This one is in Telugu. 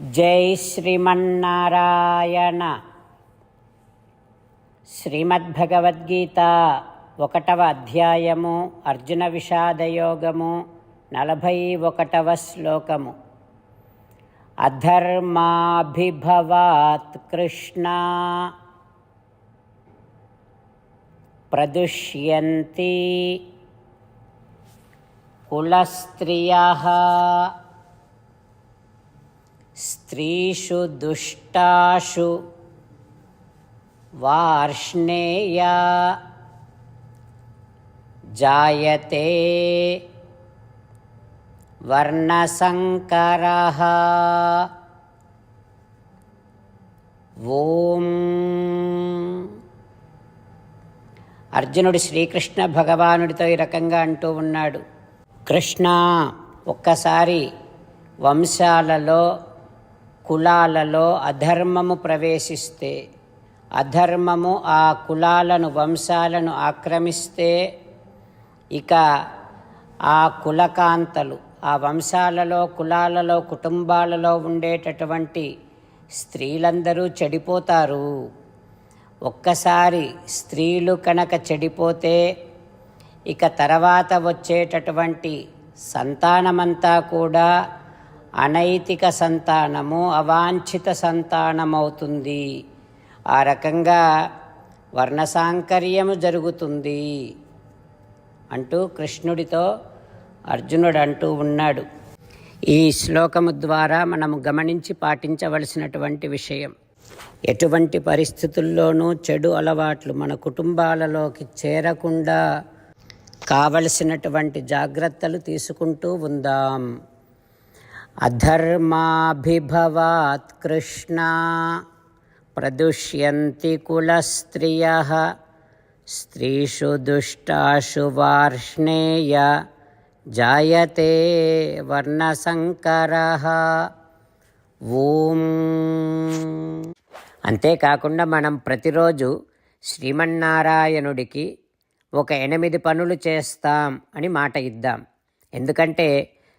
జై శ్రీమన్నారాయణ. శ్రీమద్భగవద్గీత ఒకటవ అధ్యాయము అర్జున విషాదయోగము నలభై ఒకటవ శ్లోకము. అధర్మాభిభవాత్ కృష్ణ. ప్రదుష్యంతి కులస్త్రియः. స్త్రీషు దుష్టాషు వార్ష్ణేయ జాయతే వర్ణసంకరः ఓం అర్జునుడు శ్రీకృష్ణ భగవానుడితో ఈ రకంగా అంటూ ఉన్నాడు. కృష్ణ ఒక్కసారి వంశాలలో కులాలలో అధర్మము ప్రవేశిస్తే అధర్మము ఆ కులాలను వంశాలను ఆక్రమిస్తే ఇక ఆ కులకాంతలు ఆ వంశాలలో కులాలలో కుటుంబాలలో ఉండేటటువంటి స్త్రీలందరూ చెడిపోతారు. ఒక్కసారి స్త్రీలు కనుక చెడిపోతే ఇక తర్వాత వచ్చేటటువంటి సంతానమంతా కూడా అనైతిక సంతానము అవాంఛిత సంతానమవుతుంది. ఆ రకంగా వర్ణసాంకర్యము జరుగుతుంది అంటూ కృష్ణుడితో అర్జునుడు అంటూ ఉన్నాడు. ఈ శ్లోకము ద్వారా మనము గమనించి పాటించవలసినటువంటి విషయం. ఎటువంటి పరిస్థితుల్లోనూ చెడు అలవాట్లు మన కుటుంబాలలోకి చేరకుండా కావలసినటువంటి జాగ్రత్తలు తీసుకుంటూ ఉందాం. అధర్మాభిభవాత్ కృష్ణ ప్రదుష్యంతి కులస్త్రియ స్త్రీషు దుష్టాశు వార్ష్ణేయ జాయతే వర్ణసంకర ఓం అంతేకాకుండా మనం ప్రతిరోజు శ్రీమన్నారాయణుడికి ఒక ఎనిమిది పనులు చేస్తాం అని మాట ఇద్దాం. ఎందుకంటే